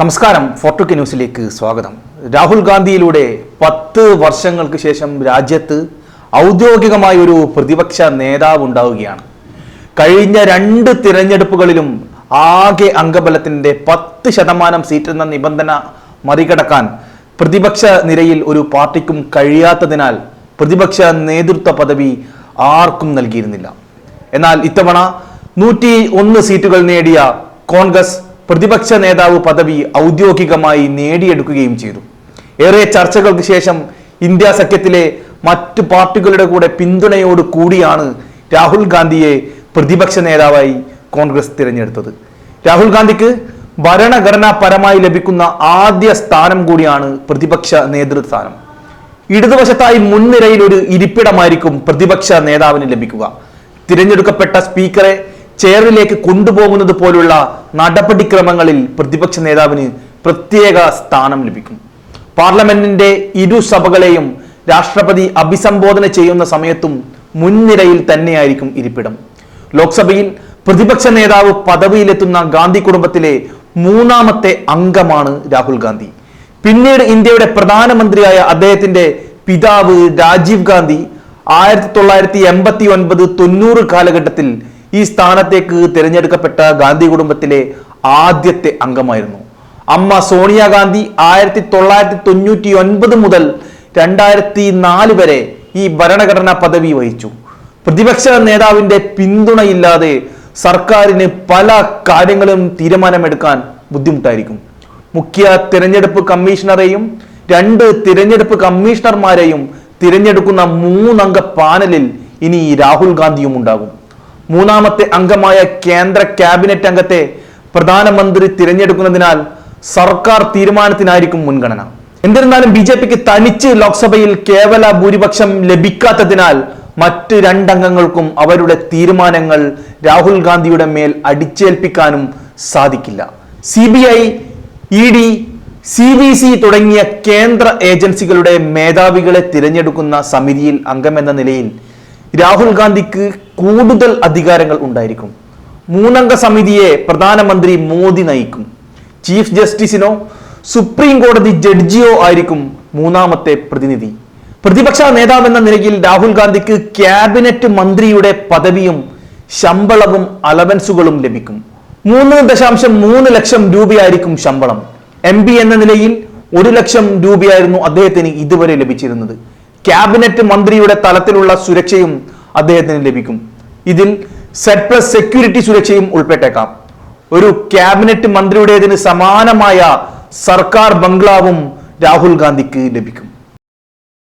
നമസ്കാരം ഫോർട്ടുക്ക് ന്യൂസിലേക്ക് സ്വാഗതം. രാഹുൽ ഗാന്ധിയിലൂടെ പത്ത് വർഷങ്ങൾക്ക് ശേഷം രാജ്യത്ത് ഔദ്യോഗികമായ ഒരു പ്രതിപക്ഷ നേതാവ് ഉണ്ടാവുകയാണ്. കഴിഞ്ഞ രണ്ട് തിരഞ്ഞെടുപ്പുകളിലും ആകെ അംഗബലത്തിന്റെ പത്ത് ശതമാനം സീറ്റ് എന്ന നിബന്ധന മറികടക്കാൻ പ്രതിപക്ഷ നിരയിൽ ഒരു പാർട്ടിക്കും കഴിയാത്തതിനാൽ പ്രതിപക്ഷ നേതൃത്വ പദവി ആർക്കും നൽകിയിരുന്നില്ല. എന്നാൽ ഇത്തവണ നൂറ്റി ഒന്ന് സീറ്റുകൾ നേടിയ കോൺഗ്രസ് പ്രതിപക്ഷ നേതാവ് പദവി ഔദ്യോഗികമായി നേടിയെടുക്കുകയും ചെയ്തു. ഏറെ ചർച്ചകൾക്ക് ശേഷം ഇന്ത്യ സഖ്യത്തിലെ മറ്റു പാർട്ടികളുടെ കൂടെ പിന്തുണയോട് കൂടിയാണ് രാഹുൽ ഗാന്ധിയെ പ്രതിപക്ഷ നേതാവായി കോൺഗ്രസ് തിരഞ്ഞെടുത്തത്. രാഹുൽ ഗാന്ധിക്ക് ഭരണഘടനാപരമായി ലഭിക്കുന്ന ആദ്യ സ്ഥാനം കൂടിയാണ് പ്രതിപക്ഷ നേതൃസ്ഥാനം. ഇടതുവശത്തായി മുൻനിരയിൽ ഒരു ഇരിപ്പിടമായിരിക്കും പ്രതിപക്ഷ നേതാവിന് ലഭിക്കുക. തിരഞ്ഞെടുക്കപ്പെട്ട സ്പീക്കറെ ചെയറിലേക്ക് കൊണ്ടുപോകുന്നത് പോലുള്ള നടപടിക്രമങ്ങളിൽ പ്രതിപക്ഷ നേതാവിന് പ്രത്യേക സ്ഥാനം ലഭിക്കും. പാർലമെന്റിന്റെ ഇരു സഭകളെയും രാഷ്ട്രപതി അഭിസംബോധന ചെയ്യുന്ന സമയത്തും മുൻനിരയിൽ തന്നെയായിരിക്കും ഇരിപ്പിടം. ലോക്സഭയിൽ പ്രതിപക്ഷ നേതാവ് പദവിയിലെത്തുന്ന ഗാന്ധി കുടുംബത്തിലെ മൂന്നാമത്തെ അംഗമാണ് രാഹുൽ ഗാന്ധി. പിന്നീട് ഇന്ത്യയുടെ പ്രധാനമന്ത്രിയായ അദ്ദേഹത്തിന്റെ പിതാവ് രാജീവ് ഗാന്ധി ആയിരത്തി തൊള്ളായിരത്തി എൺപത്തി ഒൻപത് തൊണ്ണൂറ് കാലഘട്ടത്തിൽ ഈ സ്ഥാനത്തേക്ക് തിരഞ്ഞെടുക്കപ്പെട്ട ഗാന്ധി കുടുംബത്തിലെ ആദ്യത്തെ അംഗമായിരുന്നു. അമ്മ സോണിയാഗാന്ധി ആയിരത്തി തൊള്ളായിരത്തി തൊണ്ണൂറ്റി ഒൻപത് മുതൽ രണ്ടായിരത്തി നാല് വരെ ഈ ഭരണഘടനാ പദവി വഹിച്ചു. പ്രതിപക്ഷ നേതാവിന്റെ പിന്തുണയില്ലാതെ സർക്കാരിന് പല കാര്യങ്ങളും തീരുമാനമെടുക്കാൻ ബുദ്ധിമുട്ടായിരിക്കും. മുഖ്യ തിരഞ്ഞെടുപ്പ് കമ്മീഷണറെയും രണ്ട് തിരഞ്ഞെടുപ്പ് കമ്മീഷണർമാരെയും തിരഞ്ഞെടുക്കുന്ന മൂന്നംഗ പാനലിൽ ഇനി രാഹുൽ ഗാന്ധിയും ഉണ്ടാകും. മൂന്നാമത്തെ അംഗമായ കേന്ദ്ര ക്യാബിനറ്റ് അംഗത്തെ പ്രധാനമന്ത്രി തിരഞ്ഞെടുക്കുന്നതിനാൽ സർക്കാർ തീരുമാനത്തിനായിരിക്കും മുൻഗണന. എന്നിരുന്നാലും ബി ജെ പിക്ക് തനിച്ച് ലോക്സഭയിൽ കേവല ഭൂരിപക്ഷം ലഭിക്കാത്തതിനാൽ മറ്റ് രണ്ടംഗങ്ങൾക്കും അവരുടെ തീരുമാനങ്ങൾ രാഹുൽ ഗാന്ധിയുടെ മേൽ അടിച്ചേൽപ്പിക്കാനും സാധിക്കില്ല. C B I E D C B C തുടങ്ങിയ കേന്ദ്ര ഏജൻസികളുടെ മേധാവികളെ തിരഞ്ഞെടുക്കുന്ന സമിതിയിൽ അംഗമെന്ന നിലയിൽ രാഹുൽ ഗാന്ധിക്ക് കൂടുതൽ അധികാരങ്ങൾ ഉണ്ടായിരിക്കും. മൂന്നംഗ സമിതിയെ പ്രധാനമന്ത്രി മോദി നയിക്കും. ചീഫ് ജസ്റ്റിസിനോ സുപ്രീം കോടതി ജഡ്ജിയോ ആയിരിക്കും മൂന്നാമത്തെ പ്രതിനിധി. പ്രതിപക്ഷ നേതാവെന്ന നിലയിൽ രാഹുൽ ഗാന്ധിക്ക് ക്യാബിനറ്റ് മന്ത്രിയുടെ പദവിയും ശമ്പളവും അലവൻസുകളും ലഭിക്കും. മൂന്ന് ദശാംശം മൂന്ന് ലക്ഷം രൂപയായിരിക്കും ശമ്പളം. എം എന്ന നിലയിൽ ഒരു ലക്ഷം രൂപയായിരുന്നു അദ്ദേഹത്തിന് ഇതുവരെ ലഭിച്ചിരുന്നത്. ക്യാബിനറ്റ് മന്ത്രിയുടെ തലത്തിലുള്ള സുരക്ഷയും അദ്ദേഹത്തിന് ലഭിക്കും. ഇതിൽ സെറ്റ് പ്ലസ് സെക്യൂരിറ്റി സുരക്ഷയും ഉൾപ്പെട്ടേക്കാം. ഒരു ക്യാബിനറ്റ് മന്ത്രിയുടേതിന് സമാനമായ സർക്കാർ ബംഗ്ലാവും രാഹുൽ ഗാന്ധിക്ക് ലഭിക്കും.